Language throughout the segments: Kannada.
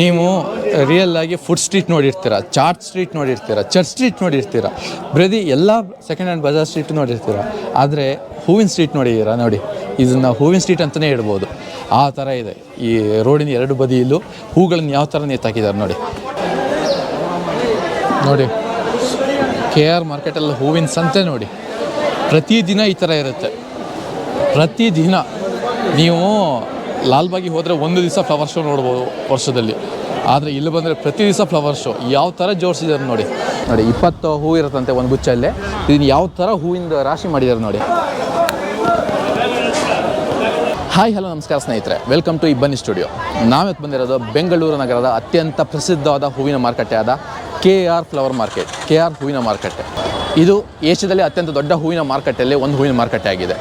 ನೀವು ರಿಯಲ್ ಆಗಿ ಫುಡ್ ಸ್ಟ್ರೀಟ್ ನೋಡಿರ್ತೀರ ಚಾರ್ಟ್ ಸ್ಟ್ರೀಟ್ ನೋಡಿರ್ತೀರ ಚರ್ಚ್ ಸ್ಟ್ರೀಟ್ ನೋಡಿರ್ತೀರ ಬ್ರದಿ ಎಲ್ಲ ಸೆಕೆಂಡ್ ಹ್ಯಾಂಡ್ ಬಜಾರ್ ಸ್ಟ್ರೀಟ್ ನೋಡಿರ್ತೀರ, ಆದರೆ ಹೂವಿನ ಸ್ಟ್ರೀಟ್ ನೋಡಿದ್ದೀರಾ ನೋಡಿ, ಇದನ್ನು ಹೂವಿನ ಸ್ಟ್ರೀಟ್ ಅಂತಲೇ ಹೇಳ್ಬೋದು. ಆ ಥರ ಇದೆ. ಈ ರೋಡಿನ ಎರಡು ಬದಿಯಲ್ಲೂ ಹೂಗಳನ್ನು ಯಾವ ಥರ ನೇತಾಕಿದ್ದಾರೆ ನೋಡಿ. ನೋಡಿ ಕೆ ಆರ್ ಮಾರ್ಕೆಟಲ್ಲಿ ಹೂವಿನ ಸಂತೆ ನೋಡಿ. ಪ್ರತಿದಿನ ಈ ಥರ ಇರುತ್ತೆ. ಪ್ರತಿದಿನ ನೀವು ಲಾಲ್ಬಾಗಿಗೆ ಹೋದರೆ ಒಂದು ದಿವಸ ಫ್ಲವರ್ ಶೋ ನೋಡ್ಬೋದು ವರ್ಷದಲ್ಲಿ. ಆದರೆ ಇಲ್ಲಿ ಬಂದರೆ ಪ್ರತಿ ದಿವಸ ಫ್ಲವರ್ ಶೋ ಯಾವ ಥರ ಜೋಡಿಸಿದ್ದಾರೆ ನೋಡಿ. ನೋಡಿ, ಇಪ್ಪತ್ತು ಹೂ ಇರುತ್ತಂತೆ ಒಂದು ಗುಚ್ಚಲ್ಲೇ. ಇದನ್ನು ಯಾವ ಥರ ಹೂವಿಂದ ರಾಶಿ ಮಾಡಿದ್ದಾರೆ ನೋಡಿ. ಹಾಯ್ ಹಲೋ ನಮಸ್ಕಾರ ಸ್ನೇಹಿತರೆ. ವೆಲ್ಕಮ್ ಟು ಇಬ್ಬನಿ ಸ್ಟುಡಿಯೋ ನಾವಿವತ್ತು ಬಂದಿರೋದು ಬೆಂಗಳೂರು ನಗರದ ಅತ್ಯಂತ ಪ್ರಸಿದ್ಧವಾದ ಹೂವಿನ ಮಾರುಕಟ್ಟೆ ಆದ K R flower market K R ಹೂವಿನ ಮಾರುಕಟ್ಟೆ. ಇದು ಏಷ್ಯಾದಲ್ಲಿ ಅತ್ಯಂತ ದೊಡ್ಡ ಹೂವಿನ ಮಾರುಕಟ್ಟೆಯಲ್ಲಿ ಒಂದು ಹೂವಿನ ಮಾರುಕಟ್ಟೆ ಆಗಿದೆ.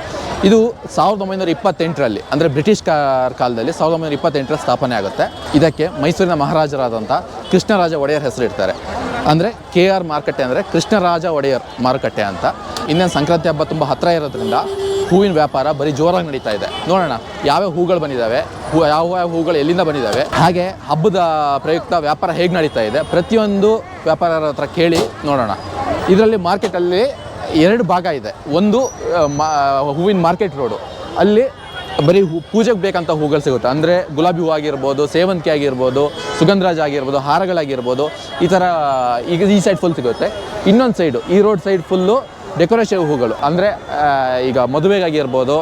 ಇದು ಸಾವಿರದ ಒಂಬೈನೂರ ಇಪ್ಪತ್ತೆಂಟರಲ್ಲಿ, ಅಂದರೆ ಬ್ರಿಟಿಷ್ ಕಾಲದಲ್ಲಿ ಸಾವಿರದ ಒಂಬೈನೂರ ಇಪ್ಪತ್ತೆಂಟರ ಸ್ಥಾಪನೆ ಆಗುತ್ತೆ. ಇದಕ್ಕೆ ಮೈಸೂರಿನ ಮಹಾರಾಜರಾದಂಥ ಕೃಷ್ಣರಾಜ ಒಡೆಯರ್ ಹೆಸರಿಡ್ತಾರೆ. ಅಂದರೆ ಕೆ ಆರ್ ಮಾರುಕಟ್ಟೆ ಅಂದರೆ ಕೃಷ್ಣರಾಜ ಒಡೆಯರ್ ಮಾರುಕಟ್ಟೆ ಅಂತ. ಇನ್ನೇನು ಸಂಕ್ರಾಂತಿ ಹಬ್ಬ ತುಂಬ ಹತ್ತಿರ ಇರೋದ್ರಿಂದ ಹೂವಿನ ವ್ಯಾಪಾರ ಬರೀ ಜೋರಾಗಿ ನಡೀತಾ ಇದೆ. ನೋಡೋಣ, ಯಾವ್ಯಾವ ಹೂಗಳು ಬಂದಿದ್ದಾವೆ ಹೂ, ಯಾವ ಯಾವ ಹೂಗಳು ಎಲ್ಲಿಂದ ಬಂದಿದ್ದಾವೆ ಹಾಗೆ ಹಬ್ಬದ ಪ್ರಯುಕ್ತ ವ್ಯಾಪಾರ ಹೇಗೆ ನಡೀತಾ ಇದೆ, ಪ್ರತಿಯೊಂದು ವ್ಯಾಪಾರ ಹತ್ರ ಕೇಳಿ ನೋಡೋಣ. ಇದರಲ್ಲಿ ಮಾರ್ಕೆಟಲ್ಲಿ ಎರಡು ಭಾಗ ಇದೆ. ಒಂದು ಹೂವಿನ ಮಾರ್ಕೆಟ್ ರೋಡು. ಅಲ್ಲಿ ಬರೀ ಹೂ, ಪೂಜೆಗೆ ಬೇಕಂತ ಹೂಗಳು ಸಿಗುತ್ತೆ. ಅಂದರೆ ಗುಲಾಬಿ ಹೂ ಆಗಿರ್ಬೋದು ಸೇವಂತಿಗೆ ಆಗಿರ್ಬೋದು, ಸುಗಂಧರಾಜ ಆಗಿರ್ಬೋದು, ಹಾರಗಳಾಗಿರ್ಬೋದು, ಈ ಥರ ಈಗ ಈ ಸೈಡ್ ಫುಲ್ ಸಿಗುತ್ತೆ. ಇನ್ನೊಂದು ಸೈಡು ಈ ರೋಡ್ ಸೈಡ್ ಫುಲ್ಲು ಡೆಕೋರೇಷನ್ ಹೂಗಳು. ಅಂದರೆ ಈಗ ಮದುವೆಗಾಗಿರ್ಬೋದು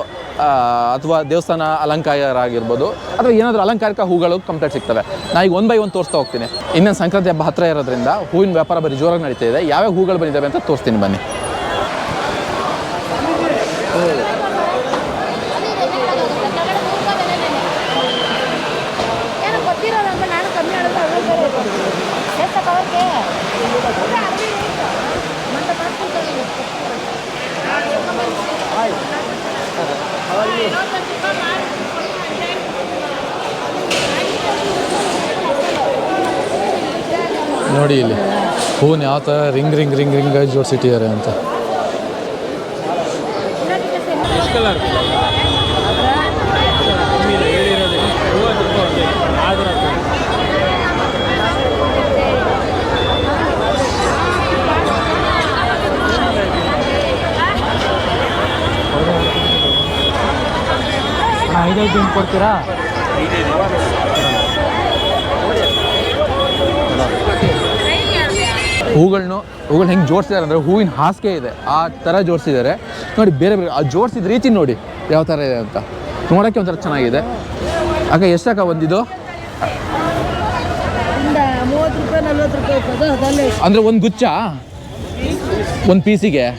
ಅಥವಾ ದೇವಸ್ಥಾನ ಅಲಂಕಾರ ಆಗಿರ್ಬೋದು ಅಥವಾ ಏನಾದರೂ ಅಲಂಕಾರಿಕ ಹೂಗಳು ಕಂಪ್ಲೀಟ್ ಸಿಗ್ತವೆ. ನಾನು ಈಗ ಒನ್ ಬೈ ಒನ್ ತೋರಿಸ್ತಾ ಹೋಗ್ತೀನಿ. ಇನ್ನೊಂದು ಸಂಕ್ರಾಂತಿ ಹಬ್ಬ ಹತ್ತಿರ ಇರೋದ್ರಿಂದ ಹೂವಿನ ವ್ಯಾಪಾರ ಬರೀ ಜೋರಾಗಿ ನಡೀತಾ ಇದೆ. ಯಾವ್ಯಾವ ಹೂಗಳು ಬಂದಿದ್ದಾವೆ ಅಂತ ತೋರಿಸ್ತೀನಿ ಬನ್ನಿ ಏನೋ ಗೊತ್ತಿರೋದಮ್ಮ ನಾನು ಕಮ್ಮಿ ಹೇಳೋದು ಅವ್ರು ಬೇರೆ ಎಷ್ಟಪ್ಪ ಅವ್ರಿಗೆ ಮತ್ತೆ ನೋಡಿ ಇಲ್ಲಿ. ಫೋನ್ ಯಾವ ಥರ ರಿಂಗ್ ರಿಂಗ್ ರಿಂಗ್ ರಿಂಗ್ ಆಗಿ ಜೋಡಿಸಿಟ್ಟಿದ್ದಾರೆ ಅಂತ. ಐದೈದು ದಿನ ಕೊಡ್ತೀರಾ? ಹೂಗಳನ್ನ ಹೂಗಳನ್ನ ಹೆಂಗೆ ಜೋಡಿಸಿದ್ದಾರೆ ಅಂದರೆ ಹೂವಿನ ಹಾಸಿಗೆ ಇದೆ. ಆ ಥರ ಜೋಡಿಸಿದ್ದಾರೆ ನೋಡಿ ಬೇರೆ ಬೇರೆ ಆ ಜೋಡಿಸಿದ ರೀತಿ ನೋಡಿ ಯಾವ ಥರ ಇದೆ ಅಂತ. ನೋಡೋಕ್ಕೆ ಒಂಥರ ಚೆನ್ನಾಗಿದೆ. ಆಗ ಎಷ್ಟಕ್ಕ ಒಂದಿದು? ಅಂದರೆ ಒಂದು ಗುಚ್ಚ ಒಂದು ಪೀಸಿಗೆ?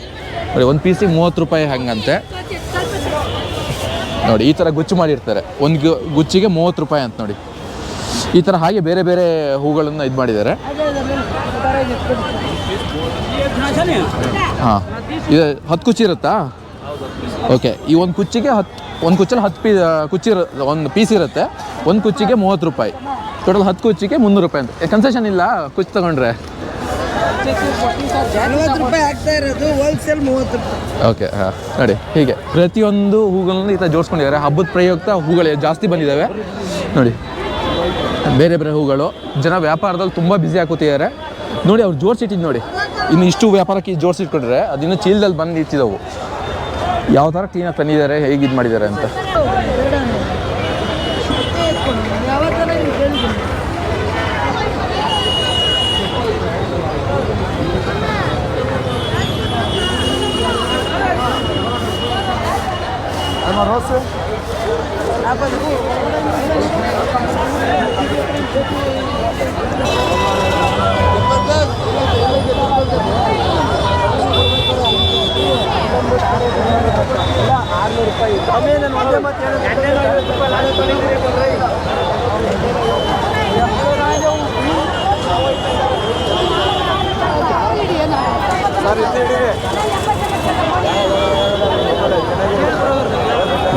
ನೋಡಿ ಒಂದು ಪೀಸಿಗೆ ಮೂವತ್ತು ರೂಪಾಯಿ ಹಂಗಂತೆ. ನೋಡಿ ಈ ಥರ ಗುಚ್ಚು ಮಾಡಿರ್ತಾರೆ. ಒಂದು ಗು- ಗುಚ್ಚಿಗೆ ಮೂವತ್ತು ರೂಪಾಯಿ ಅಂತ ನೋಡಿ. ಈ ಥರ ಹಾಗೆ ಬೇರೆ ಬೇರೆ ಹೂಗಳನ್ನು ಇದು ಮಾಡಿದ್ದಾರೆ. ಹಾಂ. ಇದು ಹತ್ತು ಕುಚ್ಚಿ ಇರುತ್ತಾ? ಓಕೆ ಈ ಒಂದು ಕುಚ್ಚಿಗೆ ಹತ್ತು ಒಂದು ಕುಚ್ಚಲ್ಲಿ ಹತ್ತು ಪೀ ಕುಚ್ಚಿ ಇರು ಒಂದು ಪೀಸ್ ಇರುತ್ತೆ. ಒಂದು ಕುಚ್ಚಿಗೆ ಮೂವತ್ತು ರೂಪಾಯಿ. ಟೋಟಲ್ ಹತ್ತು ಕುಚ್ಚಿಗೆ ಮುನ್ನೂರು ರೂಪಾಯಿ ಅಂತ. ಕನ್ಸೆಷನ್ ಇಲ್ಲ ಕುಚ್ಚು ತಗೊಂಡ್ರೆ. ಓಕೆ ಹಾಂ. ನೋಡಿ. ಹೀಗೆ. ಪ್ರತಿಯೊಂದು ಹೂಗಳನ್ನು ಈ ಥರ ಜೋಡಿಸ್ಕೊಂಡಿದ್ದಾರೆ. ಹಬ್ಬದ ಪ್ರಯುಕ್ತ ಹೂಗಳು ಜಾಸ್ತಿ ಬಂದಿದ್ದಾವೆ. ನೋಡಿ. ಬೇರೆ ಬೇರೆ ಹೂಗಳು. ಜನ ವ್ಯಾಪಾರದಲ್ಲಿ ತುಂಬ ಬ್ಯುಸಿ ಹಾಕೋತಿದ್ದಾರೆ ನೋಡಿ, ಅವ್ರು ಜೋಡಿಸಿಟ್ಟಿದ್ದು ನೋಡಿ. ಇನ್ನು ಇಷ್ಟು ವ್ಯಾಪಾರಕ್ಕೆ ಜೋಡಿಸಿಟ್ಕೊಂಡ್ರೆ ಅದಿನ್ನು ಚೀಲದಲ್ಲಿ ಬಂದು ಇಟ್ಟಿದ್ದವು ಯಾವ ಥರ ಕ್ಲೀನಾಗಿ ತಂದಿದ್ದಾರೆ, ಹೇಗೆ ಇದು ಮಾಡಿದ್ದಾರೆ ಅಂತ. ಯಾವತ್ತನ ನೀವು ಕೇಳಿದ್ದೀನಿ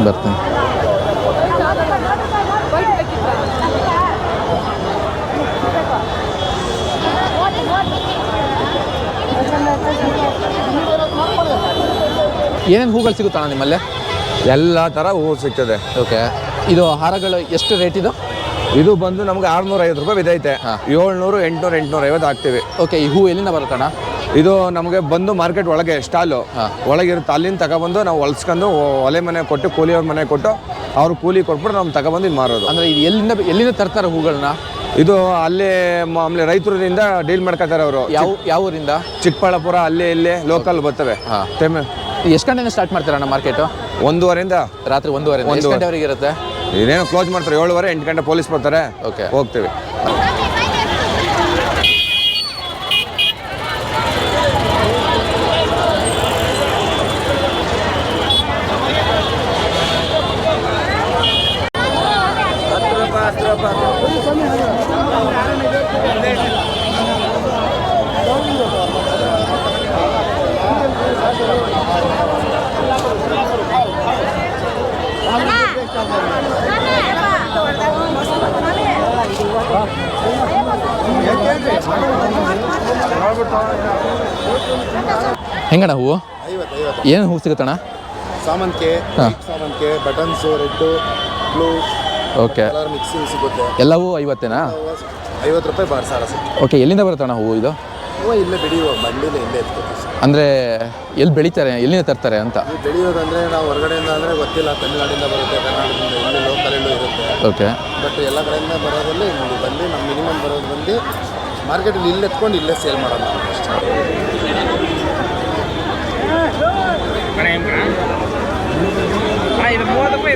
ಬರ್ತೀನಿ. ಏನೇನು ಹೂಗಳು ಸಿಗುತ್ತಾ ನಿಮ್ಮಲ್ಲಿ? ಎಲ್ಲ ಥರ ಹೂವು ಸಿಗ್ತದೆ. ಓಕೆ. ಇದು ಹಾರಗಳು ಎಷ್ಟು ರೇಟ್ ಇದು? ಇದು ಬಂದು ನಮ್ಗೆ ಆರ್ನೂರ ಐವತ್ತು ರೂಪಾಯಿ ಬಿದ್ದೈತೆ. ಏಳ್ನೂರು ಎಂಟುನೂರು ಎಂಟುನೂರ ಐವತ್ತು ಹಾಕ್ತೀವಿ. ಓಕೆ ಈ ಹೂ ಎಲ್ಲಿಂದ ಬರುತ್ತಣ್ಣ? ಇದು ನಮಗೆ ಬಂದು ಮಾರ್ಕೆಟ್ ಒಳಗೆ ಸ್ಟಾಲು. ಒಳಗಿರುತ್ತೆ ಅಲ್ಲಿಂದ ತಗೊಬಂದು ನಾವು ಹೊಲ್ಸ್ಕೊಂಡು ಒಲೆ ಮನೆ ಕೊಟ್ಟು ಕೂಲಿಯವ್ರ ಮನೆ ಕೊಟ್ಟು ಅವ್ರು ಕೂಲಿ ಕೊಟ್ಬಿಟ್ಟು ನಾವು ತಗೊಬಂದು ಇದು ಮಾರೋದು. ಅಂದರೆ ಇದು ಎಲ್ಲಿಂದ ಎಲ್ಲಿಂದ ತರ್ತಾರೆ ಹೂಗಳನ್ನ? ಇದು ಅಲ್ಲಿ ಆಮೇಲೆ ರೈತರಿಂದ ಡೀಲ್ ಮಾಡ್ಕೊತಾರೆ ಅವರು. ಯಾವ ಯಾವ ಊರಿಂದ? ಚಿಕ್ಕಬಳ್ಳಾಪುರ ಅಲ್ಲಿ ಇಲ್ಲಿ ಲೋಕಲ್ ಬರ್ತವೆ. ಎಷ್ಟು ಗಂಟೆಯಿಂದ ಸ್ಟಾರ್ಟ್ ಮಾಡ್ತಾರಣ್ಣ ಮಾರ್ಕೆಟು ಒಂದೂವರೆಯಿಂದ. ರಾತ್ರಿ ಒಂದೂವರೆ ಒಂದು ಒಂದೂವರೆ. ಗಂಟೆವರೆಗೆ ಇರುತ್ತೆ? ಇದೇನೋ ಕ್ಲೋಸ್ ಮಾಡ್ತಾರೆ ಏಳುವರೆ ಎಂಟು ಗಂಟೆ ಪೊಲೀಸ್ ಬರ್ತಾರೆ. ಓಕೆ ಹೋಗ್ತೀವಿ. ಹೆಂಗಣ್ಣ ಹೂವು? ಏನು ಹೂವು ಸಿಗುತ್ತಣ್ಣ ಸಾಮಂತಿಗೆ. ಸಾಮಂತಿಗೆ buttons red blue okay mixing ಸಿಗುತ್ತೆ. ಎಲ್ಲವೂ ಐವತ್ತೇನಾ? ಐವತ್ತು ರೂಪಾಯಿ ಬಾರ್ ಸಾಲ ಓಕೆ ಎಲ್ಲಿಂದ ಬರುತ್ತಣ್ಣ ಹೂವು ಇದು? ಹೂವು ಇಲ್ಲೇ ಬೆಳೆಯುವ ಬಂಡಿಲೇ ಇಲ್ಲೇ ಅಂದರೆ ಎಲ್ಲಿ ಬೆಳೀತಾರೆ ಎಲ್ಲಿಂದ ತರ್ತಾರೆ ಅಂತ? ಬೆಳೆಯೋದಂದ್ರೆ ನಾವು ಹೊರಗಡೆಯಿಂದ ಅಂದರೆ ಗೊತ್ತಿಲ್ಲ ತಮಿಳ್ನಾಡಿಂದ ಬರುತ್ತೆ ಕರ್ನಾಟಕದಿಂದ ಇಲ್ಲಿ ಲೋಕಲಲ್ಲೂ ಇರುತ್ತೆ. ಓಕೆ ಬಟ್ ಎಲ್ಲ ಕಡೆಯಿಂದ ಬರೋದಲ್ಲಿ ಬಂದು ನಮ್ಮ ಮಿನಿಮಮ್ ಬರೋದು ಬಂದು ಮಾರ್ಕೆಟಲ್ಲಿ ಇಲ್ಲಿ ಎತ್ಕೊಂಡು ಇಲ್ಲೇ ಸೇಲ್ ಮಾಡೋದು ನಾವು ಅಷ್ಟೇ. ಇದು ಮೂವತ್ತು ರೂಪಾಯಿ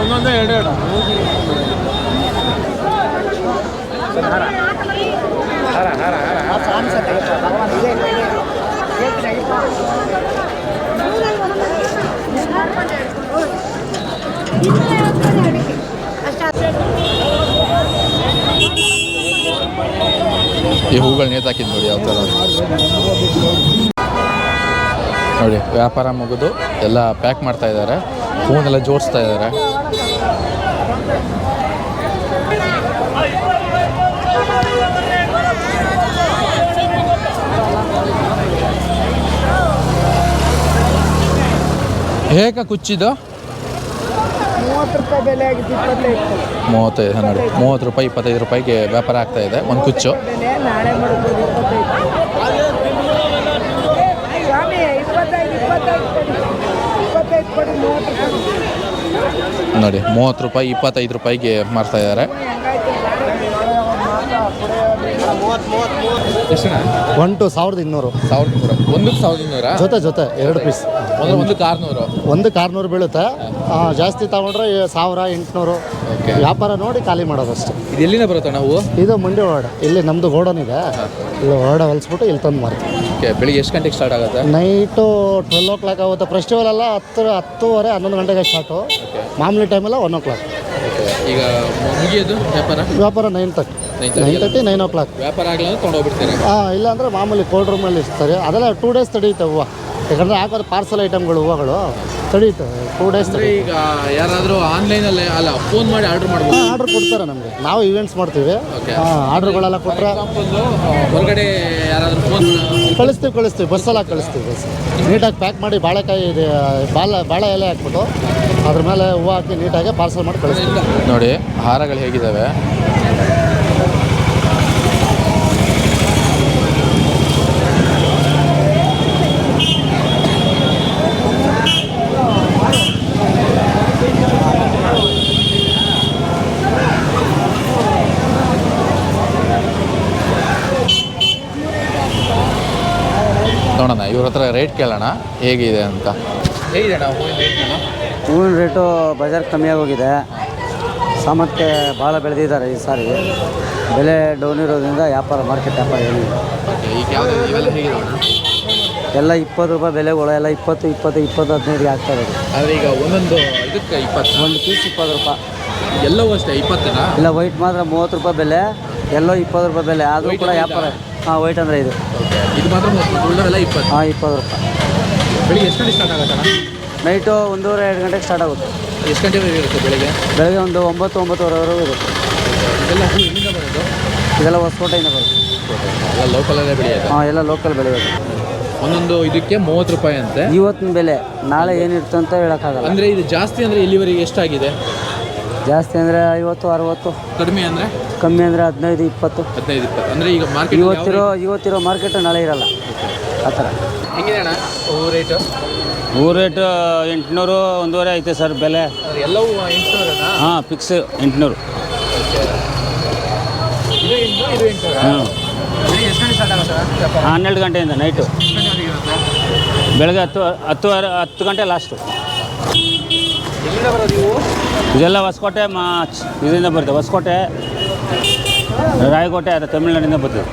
ಒಂದೊಂದೇ ಎರಡು ಎರಡು ಈ ಹೂಗಳು ನೇತಾಕಿದ್ ನೋಡಿ ಯಾವ ಥರ ನೋಡಿ ವ್ಯಾಪಾರ ಮುಗಿದು ಎಲ್ಲ ಪ್ಯಾಕ್ ಮಾಡ್ತಾ ಇದ್ದಾರೆ. ಹೂವನ್ನೆಲ್ಲ ಜೋಡಿಸ್ತಾ ಇದ್ದಾರೆ. ಹೇಗ ಮೂವತ್ತೈದು ನೋಡಿ ಮೂವತ್ತು ರೂಪಾಯಿ ಇಪ್ಪತ್ತೈದು ರೂಪಾಯಿಗೆ ವ್ಯಾಪಾರ ಆಗ್ತಾ ಇದೆ ಒಂದು ಕುಚ್ಚು ಬೆಲೆ ನಾಳೆ ಮಾಡ್ಬೋದು ಇಪ್ಪತ್ತೈದು ಸ್ವಾಮಿ ಇಪ್ಪತ್ತೈದು ಇಪ್ಪತ್ತೈದು ಕೊಡಿ ಇಪ್ಪತ್ತೈದು ಕೊಡಿ ಮೂವತ್ತು ರೂಪಾಯಿ ನೋಡಿ ಮೂವತ್ತು ರೂಪಾಯಿ ಇಪ್ಪತ್ತೈದು ರೂಪಾಯಿಗೆ ಮಾರ್ತಾ ಇದ್ದಾರೆ. ಎಷ್ಟಣ್ಣ? ಒನ್ ಟು ಸಾವಿರದ ಇನ್ನೂರು. ಸಾವಿರದ ಇನ್ನೂರು. ಒಂದಕ್ಕೆ ಸಾವಿರದ ಇನ್ನೂರ? ಜೊತೆ ಜೊತೆ ಎರಡು ಪೀಸ್ ಒಂದು ಒಂದಕ್ಕೆ ಆರುನೂರು. ಒಂದಕ್ಕೆ ಆರುನೂರು ಬೀಳುತ್ತೆ? ಜಾಸ್ತಿ ತಗೊಂಡ್ರೆ ಸಾವಿರ ಎಂಟುನೂರು. ವ್ಯಾಪಾರ ನೋಡಿ ಖಾಲಿ ಮಾಡೋದಷ್ಟೇ. ಇದು ಎಲ್ಲಿಂದ ಬರುತ್ತೆ ನಾವು? ಇದು ಮಂಡಿ ಹೊರಡ ಇಲ್ಲಿ ನಮ್ಮದು ಗೋಡನ್ ಇದೆ. ಇಲ್ಲಿ ಹೊರಡ ಹೊಲಿಸ್ಬಿಟ್ಟು ಇಲ್ಲಿ ತಂದು ಮಾರ್ತೀವಿ. ಓಕೆ ಬೆಳಿಗ್ಗೆ ಎಷ್ಟು ಗಂಟೆಗೆ ಸ್ಟಾರ್ಟ್ ಆಗುತ್ತೆ? ನೈಟು ಟ್ವೆಲ್ ಓ ಕ್ಲಾಕ್ ಆಗುತ್ತೆ. ಫೆಸ್ಟಿವಲ್ ಎಲ್ಲ ಹತ್ತು ಹತ್ತುವರೆ ಹನ್ನೊಂದು ಗಂಟೆಗೆ ಸ್ಟಾರ್ಟು ಮಾಮೂಲಿ ಟೈಮೆಲ್ಲ ಒನ್ ಓ ಕ್ಲಾಕ್ ಈಗ ಮುಗಿಯೋದು ವ್ಯಾಪಾರ? ವ್ಯಾಪಾರ nine thirty nine thirty nine o'clock ವ್ಯಾಪಾರ ಆಗಲ್ಲ ತೊಗೊಂಡೋಗ್ಬಿಡ್ತೀರಾ ಹಾಂ ಇಲ್ಲಾಂದರೆ ಮಾಮೂಲಿ ಕೋಲ್ಡ್ ರೂಮಲ್ಲಿ ಇರ್ತಾರೆ. ಅದೆಲ್ಲ ಟೂ ಡೇಸ್ ತಡೆಯುತ್ತೆ ಹೂವು. ಯಾಕಂದರೆ ಹಾಕೋದು ಪಾರ್ಸಲ್ ಐಟಮ್ಗಳು ಹೂವುಗಳು. ತಡೆಯುತ್ತೆ ಟೂ ಡೇಸ್ ಅಂದರೆ ಈಗ ಯಾರಾದರೂ ಆನ್ಲೈನಲ್ಲೇ ಅಲ್ಲ ಫೋನ್ ಮಾಡಿ ಆರ್ಡರ್ ಮಾಡ್ಬೋದು. ಆರ್ಡರ್ ಕೊಡ್ತಾರೆ ನಮಗೆ. ನಾವು ಇವೆಂಟ್ಸ್ ಮಾಡ್ತೀವಿ. Okay. ಆರ್ಡ್ರ್ಗಳೆಲ್ಲ ಕೊಟ್ಟರೆ ಹೊರಗಡೆ ಯಾರಾದರೂ ಫೋನ್ ಕಳಿಸ್ತೀವಿ ಕಳಿಸ್ತೀವಿ ಬಸ್ಸೆಲ್ಲ ಕಳಿಸ್ತೀವಿ ಬಸ್ ನೀಟಾಗಿ ಪ್ಯಾಕ್ ಮಾಡಿ ಬಾಳೆಕಾಯಿ ಇದೆ ಬಾಳೆ ಬಾಳೆ ಎಲೆ ಹಾಕ್ಬಿಟ್ಟು ಅದ್ರ ಮೇಲೆ ಹೂವು ಹಾಕಿ ನೀಟಾಗಿ ಪಾರ್ಸಲ್ ಮಾಡಿ ಕಳಿಸ್ತೀವಿ. ನೋಡಿ ಹಾರಗಳು ಹೇಗಿದ್ದಾವೆ ಇವ್ರ ಹತ್ರ ರೇಟ್ ಕೇಳೋಣ ಹೇಗಿದೆ ಅಂತ. ಹೇಗಿದೆ ಹೂವಿನ ರೇಟ್ ಬಜಾರ್ ಕಮ್ಮಿಯಾಗಿ ಹೋಗಿದೆ ಸಾಮರ್ಥ್ಯ ಭಾಳ ಬೆಳೆದಿದ್ದಾರೆ ಈ ಸಾರಿ. ಬೆಲೆ ಡೌನ್ ಇರೋದ್ರಿಂದ ವ್ಯಾಪಾರ ಮಾರ್ಕೆಟ್ ವ್ಯಾಪಾರ ಏನಿದೆ ಎಲ್ಲ ಇಪ್ಪತ್ತು ರೂಪಾಯಿ ಬೆಲೆಗಳು ಎಲ್ಲ ಇಪ್ಪತ್ತು ಇಪ್ಪತ್ತು ಇಪ್ಪತ್ತು ಹದಿನೈದು ಆಗ್ತಾ ಇರೋದು. ಆದರೆ ಈಗ ಒಂದೊಂದು ಇದಕ್ಕೆ ಇಪ್ಪತ್ತು. ಒಂದು ಪೀಸ್ ಇಪ್ಪತ್ತು ರೂಪಾಯಿ. ಎಲ್ಲವೂ ಅಷ್ಟೇ ಇಪ್ಪತ್ತೇನಾ? ಇಲ್ಲ ವೈಟ್ ಮಾತ್ರ ಮೂವತ್ತು ರೂಪಾಯಿ ಬೆಲೆ ಎಲ್ಲೋ ಇಪ್ಪತ್ತು ರೂಪಾಯಿ ಬೆಲೆ ಆದರೂ ಕೂಡ ವ್ಯಾಪಾರ. ಹಾಂ ವೈಟ್ ಅಂದರೆ ಇದು. ಇದು. ಮಾತ್ರ ಉಳಿದವೆಲ್ಲ ಇಪ್ಪತ್ತು. ಹಾಂ ಇಪ್ಪತ್ತು ರೂಪಾಯಿ. ಬೆಳಿಗ್ಗೆ ಎಷ್ಟು ಗಂಟೆ ಸ್ಟಾರ್ಟ್ ಆಗುತ್ತೆ ನೈಟು ಒಂದೂವರೆ ಎರಡು ಗಂಟೆಗೆ ಸ್ಟಾರ್ಟ್ ಆಗುತ್ತೆ. ಎಷ್ಟು ಗಂಟೆವರೆಗೆ ಇರುತ್ತೆ ಬೆಳಿಗ್ಗೆ? ಬೆಳಗ್ಗೆ ಒಂದು ಒಂಬತ್ತು ಒಂಬತ್ತುವರೆವರೆಗೂ ಇರುತ್ತೆ. ಇದೆಲ್ಲ ಹೂ ಬರೋದು? ಇದೆಲ್ಲ ಹೊಸಕೋಟೆಯಿಂದ ಬರುತ್ತೆ. ಎಲ್ಲ ಲೋಕಲಲ್ಲೇ ಬೆಳೆಯೋದು? ಹಾಂ ಎಲ್ಲ ಲೋಕಲ್ ಬೆಳೆಯೋದು. ಒಂದೊಂದು ಇದಕ್ಕೆ ಮೂವತ್ತು ರೂಪಾಯಿ ಅಂತೆ. ಇವತ್ತಿನ ಬೆಲೆ ನಾಳೆ ಏನಿರುತ್ತೆ ಅಂತ ಹೇಳೋಕ್ಕಾಗಲ್ಲ. ಅಂದರೆ ಇದು ಜಾಸ್ತಿ ಅಂದರೆ ಇಲ್ಲಿವರೆಗೆ ಎಷ್ಟಾಗಿದೆ? ಜಾಸ್ತಿ ಅಂದರೆ ಐವತ್ತು ಅರವತ್ತು. ಕಡಿಮೆ ಅಂದ್ರೆ? ಕಮ್ಮಿ ಅಂದರೆ ಹದಿನೈದು ಇಪ್ಪತ್ತು. ಹದಿನೈದು ಇಪ್ಪತ್ತು. ಅಂದರೆ ಈಗ ಮಾರ್ಕೆಟ್ ಇವತ್ತಿರೋ ಇವತ್ತಿರೋ ಮಾರ್ಕೆಟ್ ನಾಳೆ ಇರಲ್ಲ. ಆ ಥರ. ಹೆಂಗಿದೆ ಅಣ್ಣ ಹೂ ರೇಟು ಹೂ ರೇಟ್ ಎಂಟುನೂರು ಒಂದೂವರೆ ಐತೆ ಸರ್ ಬೆಲೆ. ಎಲ್ಲವೂ ಎಂಟುನೂರು ಹಾಂ ಫಿಕ್ಸ್ ಎಂಟುನೂರು. ಇದು ಎಂಟು ಇದು ಎಂಟುನೂರ? ಹ್ಞೂ ಎಷ್ಟು ಗಂಟೆ ಸ್ಟಾರ್ಟ್ ಆಗುತ್ತೆ ವ್ಯಾಪಾರ? ಹನ್ನೆರಡು ಗಂಟೆಯಿಂದ ನೈಟು ಬೆಳಗ್ಗೆ ಹತ್ತು ಹತ್ತು ಹತ್ತು ಗಂಟೆ ಲಾಸ್ಟು ಇದೆಲ್ಲ ಹೊಸಕೋಟೆ ಮಾ ಇದರಿಂದ ಬರುತ್ತೆ. ಹೊಸಕೋಟೆ, ರಾಯಕೋಟೆ, ಅದು ತಮಿಳ್ನಾಡಿಂದ ಬರ್ತದೆ.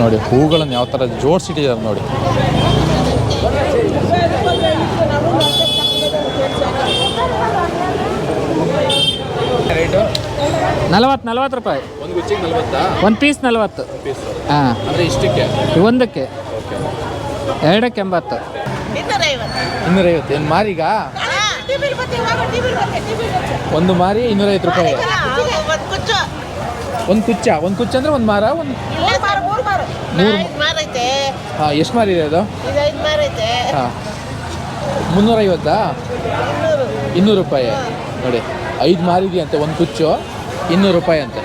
ನೋಡಿ, ಹೂಗಳನ್ನು ಯಾವ ಥರ ಜೋಡಿಸಿಟ್ಟಿದ್ದಾರೆ ನೋಡಿ ರೇಟು ನಲವತ್ತು ನಲವತ್ತು ರೂಪಾಯಿ. ಒಂದು ಗುಚ್ಚಿಗೆ ನಲ್ವತ್ತಾ? ಒಂದು ಪೀಸ್ ನಲವತ್ತು. ಪೀಸ್. ಹಾಂ. ಅಂದರೆ ಇಷ್ಟಕ್ಕೆ? ಒಂದಕ್ಕೆ. ಎರಡಕ್ಕೆ ಎಂಬತ್ತು. ಇನ್ನೂರೈವತ್ತು. ಏನು ಮಾರಿಗ? ಒಂದು ಮಾರಿ ಇನ್ನೂರೈವತ್ತು ರೂಪಾಯಿ. ಒಂದು ಕುಚ್ಚ. ಒಂದು ಕುಚ್ಚ. ಅಂದರೆ ಒಂದು ಮಾರ? ಒಂದು ಹಾಂ ಎಷ್ಟು ಮಾರಿದೆ ಅದು? ಹಾಂ. ಮುನ್ನೂರೈವತ್ತಾ? ಇನ್ನೂರು. ರೂಪಾಯಿ. ನೋಡಿ ಐದು ಮಾರಿದೆಯಂತೆ ಒಂದು ಕುಚ್ಚು. ಇನ್ನೂರು ರೂಪಾಯಿ ಅಂತ.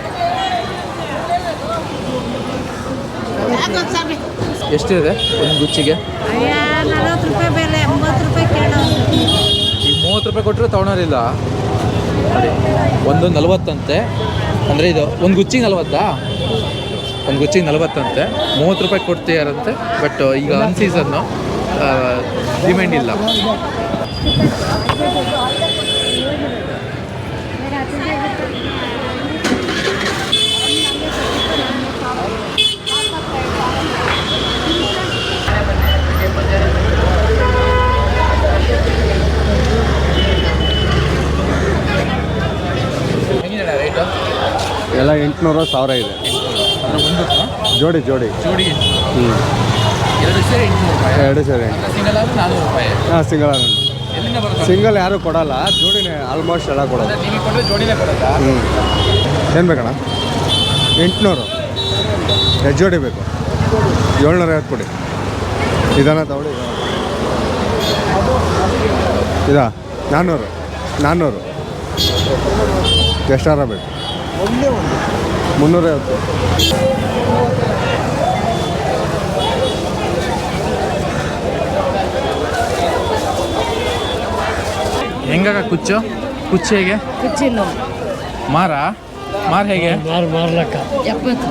ಎಷ್ಟಿದೆ ಒಂದು ಗುಚ್ಚಿಗೆ? ಈಗ ಮೂವತ್ತು ರೂಪಾಯಿ ಕೊಟ್ಟರೆ ತೊಗೊಳೋರಿಲ್ಲ. ನೋಡಿ ಒಂದು ನಲ್ವತ್ತಂತೆ. ಅಂದರೆ ಇದು ಒಂದು ಗುಚ್ಚಿಗೆ ನಲ್ವತ್ತಾ? ಒಂದು ಗುಚ್ಚಿಗೆ ನಲ್ವತ್ತಂತೆ. ಮೂವತ್ತು ರೂಪಾಯಿ ಕೊಡ್ತೀಯಾರಂತೆ ಬಟ್ ಈಗ ಅನ್ ಸೀಸನ್ನು ಡಿಮ್ಯಾಂಡ್ ಇಲ್ಲ ಹೆಂಗಿದೆ ರೇಟು ಎಲ್ಲ ಎಂಟುನೂರು ಸಾವಿರ ಇದೆ. ಅಂದರೆ ಒಂದು ಜೋಡಿ. ಜೋಡಿ ಜೋಡಿ ಎರಡು ಸೇರಿ ಎಂಟುನೂರು ರೂಪಾಯಿ. ಎರಡು ಸೇರಿ ಸಿಂಗಲ್ ಆದರೆ ನಾನ್ನೂರು ರೂಪಾಯಿ. ಹಾಂ ಸಿಂಗಲ್ ಎಲ್ಲಿಂದ ಬರುತ್ತೆ? ಸಿಂಗಲ್ ಯಾರು ಕೊಡಲ್ಲ ಜೋಡಿನೇ ಆಲ್ಮೋಸ್ಟ್ ಎಲ್ಲ ಕೊಡೋದು. ಅಂದರೆ ನಿಮಗೆ ಕೊಟ್ಟರೆ ಜೋಡಿನೇ ಕೊಡೋದಾ ಹ್ಞೂ ಏನು ಬೇಕಣ್ಣ? ಎಂಟುನೂರು. ಎಚ್ ಜೋಡಿ ಬೇಕು. ಏಳ್ನೂರ ಐವತ್ತು ಕೊಡಿ. ಇದನ್ನ ತಗೊಳ್ಳಿ. ಇದಾ? ನಾನ್ನೂರು ನಾನ್ನೂರು ಎಷ್ಟಾರ ಬೇಕು? ಮುನ್ನೂರೈವತ್ತು. ಹೆಂಗಾಗ ಕುಚ್ಚು? ಕುಚ್ಚು ಹೇಗೆ? ಕುಚ್ಚಿಲ್ಲ ಮಾರ? ಮಾರ ಹೇಗೆ? ಎಪ್ಪತ್ತು.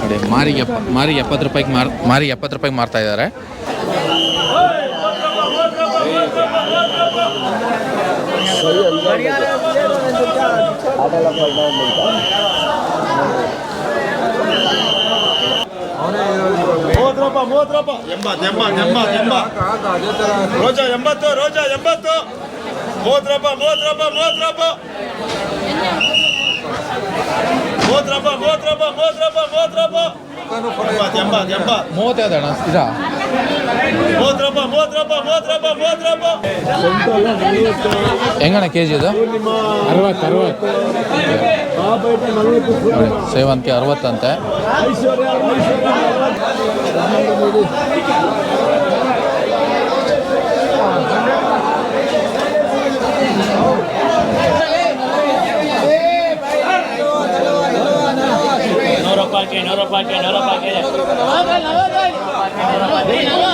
ನೋಡಿ ಮಾರಿಗೆ ಎಪ್ಪ ಮಾರಿಗೆ ಎಪ್ಪತ್ತು ರೂಪಾಯಿಗೆ ಮಾರ್ ಮಾರಿಗೆ ಎಪ್ಪತ್ತು ರೂಪಾಯಿಗೆ ಮಾರ್ತಾ ಇದ್ದಾರೆ. ರೋಜಾ ಎಂಬತ್ತು ರೋಜಾ ಎಂಬತ್ತು ಮೂವತ್ತು ರೂಪಾಯಿ ಮೂವತ್ತು ರೂಪಾಯಿ ಮೂವತ್ತು ರೂಪಾಯಿ ಮೂವತ್ತು ರೂಪಾಯಿ ಮೂವತ್ತು ಅರವತ್ತು ಅರವತ್ತು. ರೂಪಾಯಿ ಮೂವತ್ತು ರೂಪಾಯಿ no lo parque, no lo parque. No lo parque, no lo no lo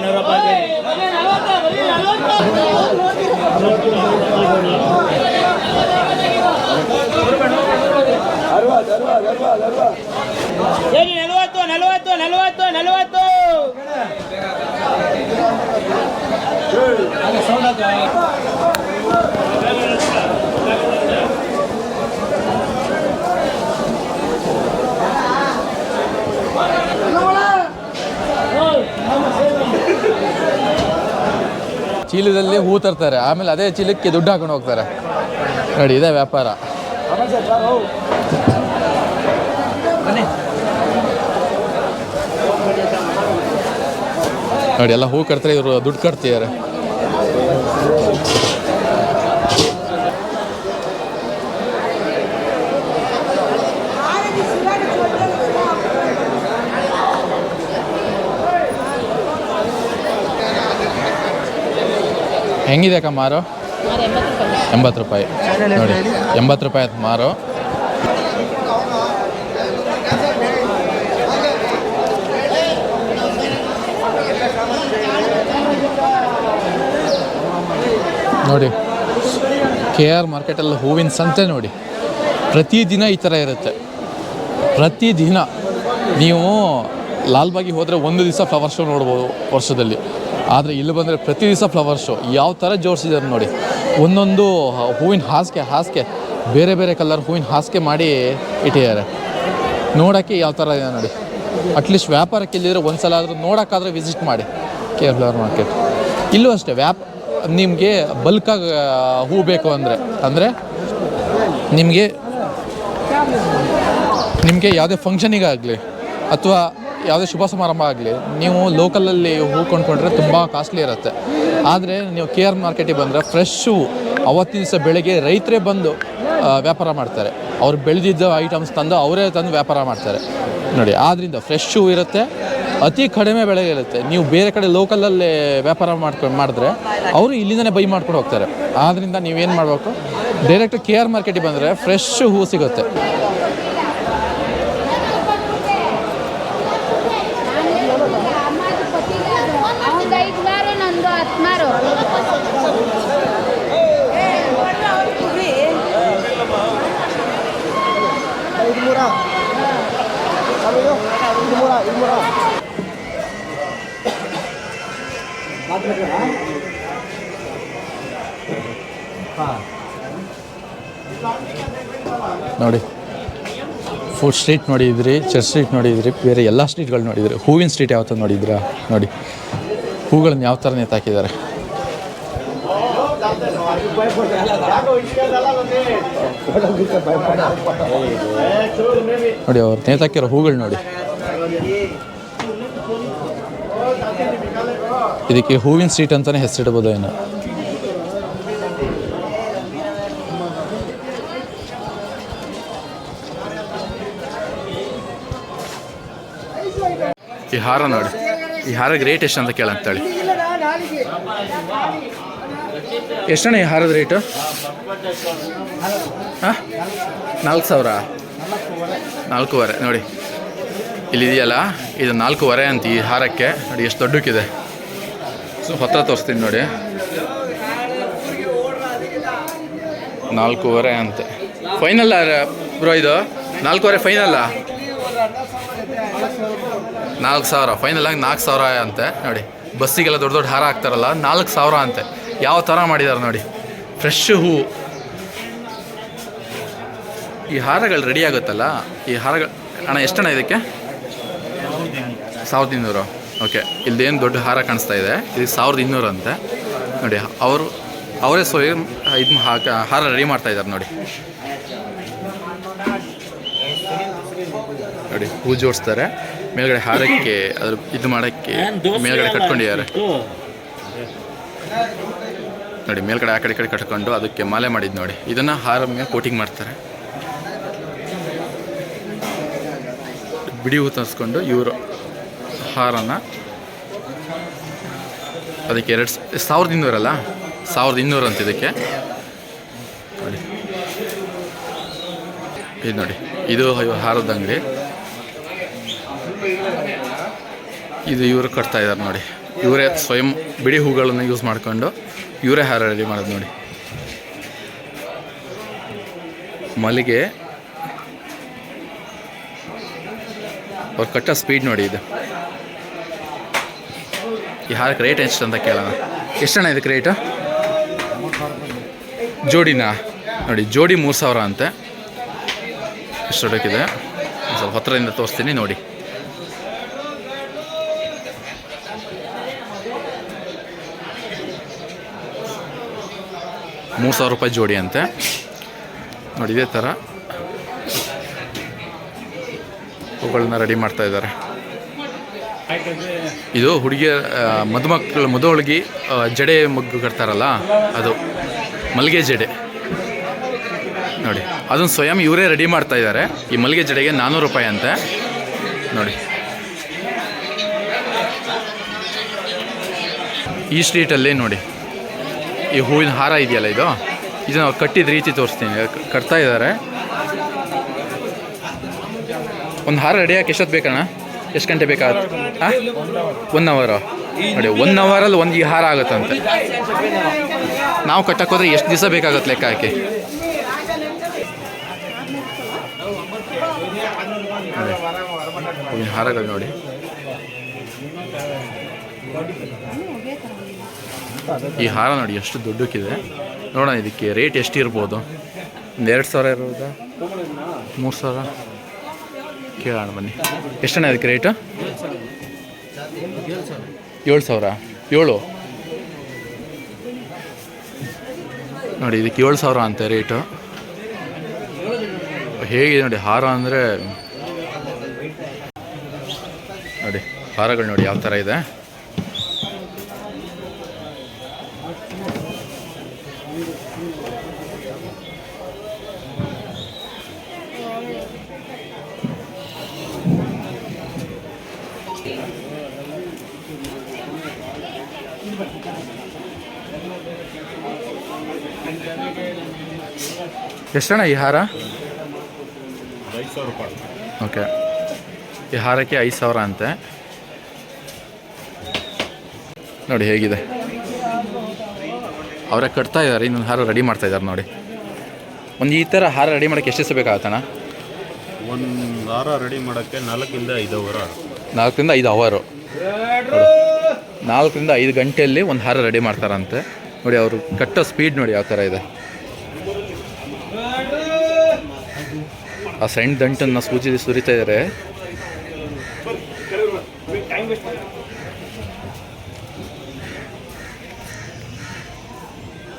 no lo parque. Arwad, arwad, arwad, arwad. Yeni, nalo ato, nalo ato, nalo ato, nalo ato. ಚೀಲದಲ್ಲಿ ಹೂ ತರ್ತಾರೆ. ಆಮೇಲೆ ಅದೇ ಚೀಲಕ್ಕೆ ದುಡ್ಡು ಹಾಕೊಂಡು ಹೋಗ್ತಾರೆ. ನೋಡಿ ಇದೇ ವ್ಯಾಪಾರ. ನೋಡಿ ಎಲ್ಲ ಹೂ ಕಟ್ತಾರೆ ಇವರು ದುಡ್ಡು ಕಟ್ತಿದ್ದಾರೆ. ಹೆಂಗಿದೆ ಅಕ್ಕ ಮಾರು? ಎಂಬತ್ತು ರೂಪಾಯಿ. ನೋಡಿ ಎಂಬತ್ತು ರೂಪಾಯಿ ಆಯ್ತು ಮಾರು. ನೋಡಿ. ಕೆ ಆರ್ ಮಾರ್ಕೆಟಲ್ಲಿ ಹೂವಿನ ಸಂತೆ ನೋಡಿ. ಪ್ರತಿದಿನ ಈ ಥರ ಇರುತ್ತೆ. ಪ್ರತಿದಿನ ನೀವು ಲಾಲ್ಬಾಗಿ ಹೋದರೆ ಒಂದು ದಿವಸ ಫ್ಲವರ್ ಶೋ ನೋಡ್ಬೋದು ವರ್ಷದಲ್ಲಿ. ಆದರೆ ಇಲ್ಲಿ ಬಂದರೆ ಪ್ರತಿ ದಿವಸ ಫ್ಲವರ್ ಶೋ ಯಾವ ಥರ ಜೋಡಿಸಿದ್ದಾರೆ ನೋಡಿ. ಒಂದೊಂದು ಹೂವಿನ ಹಾಸಿಗೆ ಹಾಸಿಗೆ. ಬೇರೆ ಬೇರೆ ಕಲರ್ ಹೂವಿನ ಹಾಸಿಗೆ ಮಾಡಿ ಇಟ್ಟಿದ್ದಾರೆ. ನೋಡೋಕ್ಕೆ ಯಾವ ಥರ ಇದೆ ನೋಡಿ. ಅಟ್ಲೀಸ್ಟ್ ವ್ಯಾಪಾರಕ್ಕೆ ಇಲ್ಲಿದ್ರೆ ಒಂದು ಸಲ ಆದರೂ ನೋಡೋಕ್ಕಾದ್ರೆ ವಿಸಿಟ್ ಮಾಡಿ. ಕೆ ಫ್ಲವರ್ ಮಾರ್ಕೆಟ್ ಇಲ್ಲೂ ಅಷ್ಟೇ, ವ್ಯಾಪ್ ನಿಮಗೆ ಬಲ್ಕಾಗಿ ಹೂ ಬೇಕು ಅಂದರೆ. ಅಂದರೆ ನಿಮಗೆ ನಿಮಗೆ ಯಾವುದೇ ಫಂಕ್ಷನಿಗಾಗಲಿ ಅಥವಾ ಯಾವುದೇ ಶುಭ ಸಮಾರಂಭ ಆಗಲಿ, ನೀವು ಲೋಕಲಲ್ಲಿ ಹೂ ಕೊಂಡ್ಕೊಂಡ್ರೆ ತುಂಬ ಕಾಸ್ಟ್ಲಿ ಇರುತ್ತೆ. ಆದರೆ ನೀವು ಕೆ ಆರ್ ಮಾರ್ಕೆಟಿಗೆ ಬಂದರೆ ಫ್ರೆಶ್ ಹೂವು ಅವತ್ತಿನ ದಿವಸ ಬೆಳಗ್ಗೆ ರೈತರೇ ಬಂದು ವ್ಯಾಪಾರ ಮಾಡ್ತಾರೆ. ಅವ್ರು ಬೆಳೆದಿದ್ದ ಐಟಮ್ಸ್ ತಂದು ಅವರೇ ತಂದು ವ್ಯಾಪಾರ ಮಾಡ್ತಾರೆ. ನೋಡಿ ಆದ್ದರಿಂದ ಫ್ರೆಶ್ ಹೂ ಇರುತ್ತೆ. ಅತಿ ಕಡಿಮೆ ಬೆಲೆಗೆ ಇರುತ್ತೆ. ನೀವು ಬೇರೆ ಕಡೆ ಲೋಕಲಲ್ಲೇ ವ್ಯಾಪಾರ ಮಾಡ್ಕೊಂಡು ಮಾಡಿದ್ರೆ ಅವರು ಇಲ್ಲಿಂದನೇ ಬೈ ಮಾಡ್ಕೊಂಡು ಹೋಗ್ತಾರೆ. ಆದ್ದರಿಂದ ನೀವೇನು ಮಾಡಬೇಕು? ಡೈರೆಕ್ಟ್ ಕೆ ಆರ್ ಮಾರ್ಕೆಟಿಗೆ ಬಂದರೆ ಫ್ರೆಶ್ ಹೂವು ಸಿಗುತ್ತೆ. ಫುಡ್ ಸ್ಟ್ರೀಟ್ ನೋಡಿದ್ರಿ ಚರ್ಚ್ ಸ್ಟ್ರೀಟ್ ನೋಡಿದ್ರಿ, ಬೇರೆ ಎಲ್ಲ ಸ್ಟ್ರೀಟ್ಗಳು ನೋಡಿದ್ರಿ. ಹೂವಿನ ಸ್ಟ್ರೀಟ್ ಯಾವತ್ತೂ ನೋಡಿದ್ರಾ? ನೋಡಿ. ಹೂಗಳನ್ನ ಯಾವ ಥರ ನೇತಾಕಿದ್ದಾರೆ ನೋಡಿ, ಅವ್ರು ನೇತಾಕಿರೋ ಹೂಗಳು ನೋಡಿ. ಇದಕ್ಕೆ ಹೂವಿನ ಸ್ಟ್ರೀಟ್ ಅಂತಲೇ ಹೆಸರಿಡ್ಬೋದು ಏನೋ ಈ ಹಾರ ನೋಡಿ. ಈ ಹಾರ ರೇಟ್ ಎಷ್ಟು ಅಂತ ಕೇಳಂತೇಳಿ ಎಷ್ಟಣ್ಣ ಈ ಹಾರದ ರೇಟು ಹಾಂ? ನಾಲ್ಕು ಸಾವಿರ? ನಾಲ್ಕೂವರೆ. ನೋಡಿ. ಇಲ್ಲಿದೆಯಲ್ಲ? ಇದು ನಾಲ್ಕೂವರೆ ಅಂತ ಈ ಹಾರಕ್ಕೆ. ನೋಡಿ, ಎಷ್ಟು ದೊಡ್ಡಕ್ಕಿದೆ. ಸೊ ಹೊತ್ತ ತೋರಿಸ್ತೀನಿ ನೋಡಿ. ನಾಲ್ಕೂವರೆ ಅಂತೆ. ಫೈನಲ್ ಬ್ರೋ ಇದು? ನಾಲ್ಕೂವರೆ ಫೈನಲ್ಲ ನಾಲ್ಕು ಸಾವಿರ. ಫೈನಲ್ ಆಗಿ ನಾಲ್ಕು ಸಾವಿರ ಅಂತೆ. ನೋಡಿ, ಬಸ್ಸಿಗೆಲ್ಲ ದೊಡ್ಡ ದೊಡ್ಡ ಹಾರ ಹಾಕ್ತಾರಲ್ಲ, ನಾಲ್ಕು ಸಾವಿರ ಅಂತೆ. ಯಾವ ಥರ ಮಾಡಿದ್ದಾರೆ ನೋಡಿ. ಫ್ರೆಶ್ ಹೂವು ಈ ಹಾರಗಳು ರೆಡಿ ಆಗುತ್ತಲ್ಲ? ಈ ಹಾರಗಳು, ಅಣ್ಣ, ಎಷ್ಟಣ್ಣ ಇದಕ್ಕೆ? ಸಾವಿರದ ಇನ್ನೂರು. ಓಕೆ ಇಲ್ಲದೇನು ದೊಡ್ಡ ಹಾರ ಕಾಣಿಸ್ತಾ ಇದೆ. ಇದು ಸಾವಿರದ ಇನ್ನೂರು ಅಂತೆ. ನೋಡಿ, ಅವರು, ಅವರೇ ಸೊ ಇದು ಹಾಕ, ಹಾರ ರೆಡಿ ಮಾಡ್ತಾ ಇದ್ದಾರೆ ನೋಡಿ. ನೋಡಿ, ಹೂ ಜೋಡಿಸ್ತಾರೆ. ಮೇಲ್ಗಡೆ ಹಾರಕ್ಕೆ ಅದ್ರ ಇದು ಮಾಡೋಕ್ಕೆ ಮೇಲ್ಗಡೆ ಕಟ್ಕೊಂಡಿದ್ದಾರೆ. ನೋಡಿ ಮೇಲ್ಗಡೆ ಆ ಕಡೆ ಕಡೆ ಕಟ್ಕೊಂಡು ಅದಕ್ಕೆ ಮಾಲೆ ಮಾಡಿದ್ದು ನೋಡಿ. ಇದನ್ನ ಹಾರ ಮೇಲೆ ಕೋಟಿಂಗ್ ಮಾಡ್ತಾರೆ. ಬಿಡಿ ಹೂ ತರಿಸ್ಕೊಂಡು ಇವರು ಹಾರನ ಅದಕ್ಕೆ ಎರಡು ಸಾವಿರದ ಇನ್ನೂರಲ್ಲ? ಸಾವಿರದ ಇನ್ನೂರು ಅಂತ ಇದಕ್ಕೆ. ನೋಡಿ. ಇದು ನೋಡಿ ಇದು ಹಾರದ ಅಂಗಡಿ. ಇದು ಇವರು ಕಟ್ತಾ ಇದ್ದಾರೆ ನೋಡಿ. ಇವರೇ ಸ್ವಯಂ ಬಿಡಿ ಹೂಗಳನ್ನು ಯೂಸ್ ಮಾಡಿಕೊಂಡು ಇವರೇ ಹಾರ ರೆಡಿ ಮಾಡೋದು ನೋಡಿ. ಮಲ್ಲಿಗೆ ಅವ್ರು ಕಟ್ಟೋ ಸ್ಪೀಡ್ ನೋಡಿ ಇದು. ಈ ಹಾರಕ್ಕೆ ರೇಟ್ ಎಷ್ಟು ಅಂತ ಕೇಳೋಣ. ಎಷ್ಟಣ್ಣ ಇದಕ್ಕೆ ರೇಟು ಜೋಡಿನಾ? ನೋಡಿ, ಜೋಡಿ ಮೂರು ಸಾವಿರ ಅಂತೆ. ಎಷ್ಟು ದೊಡ್ಡಕ್ಕಿದೆ ಸ್ವಲ್ಪ ಹತ್ತಿರದಿಂದ ತೋರಿಸ್ತೀನಿ ನೋಡಿ. ಮೂರು ಸಾವಿರ ರೂಪಾಯಿ ಜೋಡಿ ಅಂತೆ ನೋಡಿ, ಇದೇ ಥರ. ಹೂಗಳನ್ನ ರೆಡಿ ಮಾಡ್ತಾ ಇದ್ದಾರೆ. ಇದು ಹುಡುಗಿಯ ಮದುಮಕ್ಕಳು ಮದುವಳಿಗೆ ಜಡೆ ಮಗ್ಗು ಕಟ್ತಾರಲ್ಲ, ಅದು ಮಲ್ಲಿಗೆ ಜಡೆ. ನೋಡಿ, ಅದನ್ನು ಸ್ವಯಂ ಇವರೇ ರೆಡಿ ಮಾಡ್ತಾ ಇದ್ದಾರೆ. ಈ ಮಲ್ಲಿಗೆ ಜಡೆಗೆ ನಾನ್ನೂರು ರೂಪಾಯಿ ಅಂತೆ. ನೋಡಿ. ಈ ಸ್ಟ್ರೀಟಲ್ಲಿ ನೋಡಿ. ಈ ಹೂವಿನ ಹಾರ ಇದೆಯಲ್ಲ ಇದು? ಇದನ್ನು ಕಟ್ಟಿದ ರೀತಿ ತೋರಿಸ್ತೀನಿ. ಕಟ್ತಾ ಇದ್ದಾರೆ. ಒಂದು ಹಾರ ರೆಡಿಯಾಗಿ ಎಷ್ಟೊತ್ತು ಬೇಕಣ್ಣ? ಎಷ್ಟು ಗಂಟೆ ಬೇಕಾಗುತ್ತೆ? ಹಾಂ ಒನ್ ಅವರು ನೋಡಿ ಒನ್ ಅವರಲ್ಲಿ ಒಂದು ಈ ಹಾರ ಆಗುತ್ತಂತೆ. ನಾವು ಕಟ್ಟಕ್ಕೆ ಹೋದ್ರೆ ಎಷ್ಟು ದಿವಸ ಬೇಕಾಗುತ್ತೆ ಲೆಕ್ಕ ಹಾಕಿ? ಹೂವಿನ ಹಾರಗಳು ನೋಡಿ. ಈ ಹಾರ ನೋಡಿ ಎಷ್ಟು ದೊಡ್ಡಕ್ಕಿದೆ. ನೋಡೋಣ ಇದಕ್ಕೆ ರೇಟ್ ಎಷ್ಟಿರ್ಬೋದು. ಒಂದು ಎರಡು ಸಾವಿರ ಇರ್ಬೋದಾ ಮೂರು ಸಾವಿರ? ಕೇಳೋಣ ಬನ್ನಿ. ಎಷ್ಟಣ್ಣ ಇದಕ್ಕೆ ರೇಟು? ಏಳು ಸಾವಿರ. ಏಳು? ನೋಡಿ, ಇದಕ್ಕೆ ಏಳು ಸಾವಿರ ಅಂತೆ ರೇಟು. ಹೇಗಿದೆ ನೋಡಿ, ಹಾರ ಅಂದರೆ ನೋಡಿ, ಹಾರಗಳು ನೋಡಿ ಯಾವ ಥರ ಇದೆ. ಎಷ್ಟಣ್ಣ ಈ ಹಾರ? ಓಕೆ. ಈ ಹಾರಕ್ಕೆ ಐದು ಸಾವಿರ ಅಂತೆ. ನೋಡಿ ಹೇಗಿದೆ. ಅವರೇ ಕಟ್ತಾ ಇದ್ದಾರೆ ಇನ್ನೊಂದು ಹಾರ ರೆಡಿ ಮಾಡ್ತಾ ಇದ್ದಾರೆ ನೋಡಿ. ಒಂದು ಈ ಥರ ಹಾರ ರೆಡಿ ಮಾಡೋಕ್ಕೆ ಎಷ್ಟು ದಿವಸ ಬೇಕಾಗತ್ತಣ್ಣ? ಒಂದು ವಾರ ರೆಡಿ ಮಾಡೋಕ್ಕೆ ನಾಲ್ಕರಿಂದ ಐದು ಅವರ. ನಾಲ್ಕರಿಂದ ಐದು ಅವರು. ನಾಲ್ಕರಿಂದ ಐದು ಗಂಟೆಯಲ್ಲಿ ಒಂದು ಹಾರ ರೆಡಿ ಮಾಡ್ತಾರಂತೆ. ನೋಡಿ ಅವರು ಕಟ್ಟೋ ಸ್ಪೀಡ್ ನೋಡಿ ಯಾವ ಥರ ಇದೆ. ಆ ಸಣ್ಣ ದಂಟನ್ನು ಸೂಜಿ ಸುರಿತಾ ಇದ್ದಾರೆ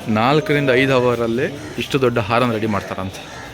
ನಾಲ್ಕರಿಂದ ಐದು ಅವರಲ್ಲಿ ಇಷ್ಟು ದೊಡ್ಡ ಹಾರನ ರೆಡಿ ಮಾಡ್ತಾರಂತೆ.